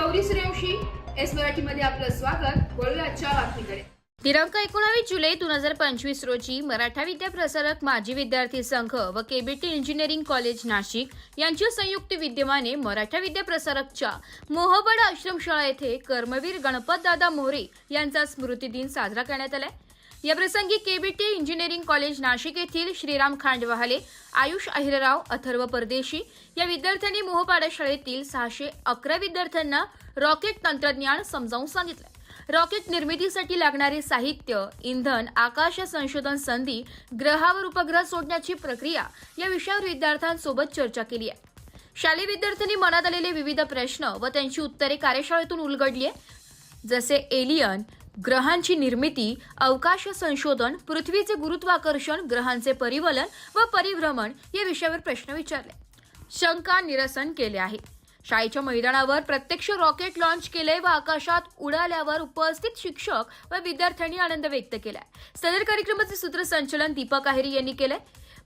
Gauri Suryavanshi S मराठीमध्ये आपलं स्वागत. वळूया आजच्या बातमीकडे. दिनांक एकोणावीस जुलै दोन हजार पंचवीस रोजी मराठा विद्या प्रसारक माजी विद्यार्थी संघ व केबीटी इंजिनिअरिंग कॉलेज नाशिक यांच्या संयुक्त विद्यमाने मराठा विद्या प्रसारकच्या मोहबड आश्रमशाळा येथे कर्मवीर गणपतदादा मोरे यांचा स्मृती दिन साजरा करण्यात आलाय. याप्रसंगी केबीटी इंजिनिअरिंग कॉलेज नाशिक येथील श्रीराम खांडवाले आयुष अहिरराव अथर्व परदेशी या विद्यार्थ्यांनी मोहपाडा शाळेतील सहाशे अकरा विद्यार्थ्यांना रॉकेट तंत्रज्ञान समजावून सांगितलं. रॉकेट निर्मितीसाठी लागणारे साहित्य इंधन आकाश संशोधन संधी ग्रहावर उपग्रह सोडण्याची प्रक्रिया या विषयावर विद्यार्थ्यांसोबत चर्चा केली आहे. शालेय विद्यार्थ्यांनी मनात आलेले विविध प्रश्न व त्यांची उत्तरे कार्यशाळेतून उलगडली आहे जसे एलियन ग्रहांची निर्मिती अवकाश संशोधन पृथ्वीचे गुरुत्वाकर्षण ग्रहांचे परिवलन व परिभ्रमण या विषयावर प्रश्न विचारले. शंका निरसन केले आहे. शाळेच्या मैदानावर प्रत्यक्ष रॉकेट लॉन्च केले व आकाशात उडाल्यावर उपस्थित शिक्षक व विद्यार्थ्यांनी आनंद व्यक्त केलाय. सदर कार्यक्रमाचे सूत्रसंचलन दीपक आहेरी यांनी केलंय.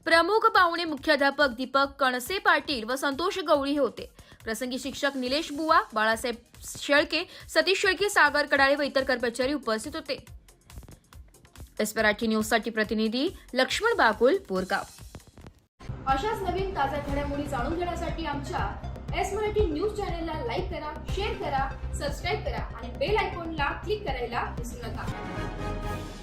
प्रमुख पाहुणे मुख्याध्यापक दीपक कणसे पाटील व संतोष गवळी होते. प्रसंगी शिक्षक निलेश बुवा बाळासाहेब शेळके सतीश शेळके सागर कडाळे व इतर कर्मचारी उपस्थित होते. एस मराठी न्यूजसाठी प्रतिनिधी लक्ष्मण बाकुल बोरगाव अशाच नवीन ताज्या घडामोडी जाणून घेण्यासाठी आमच्या एस मराठी न्यूज चॅनेलला लाईक करा शेअर करा सबस्क्राईब करा आणि बेल आयकॉनला क्लिक करायला विसरू नका.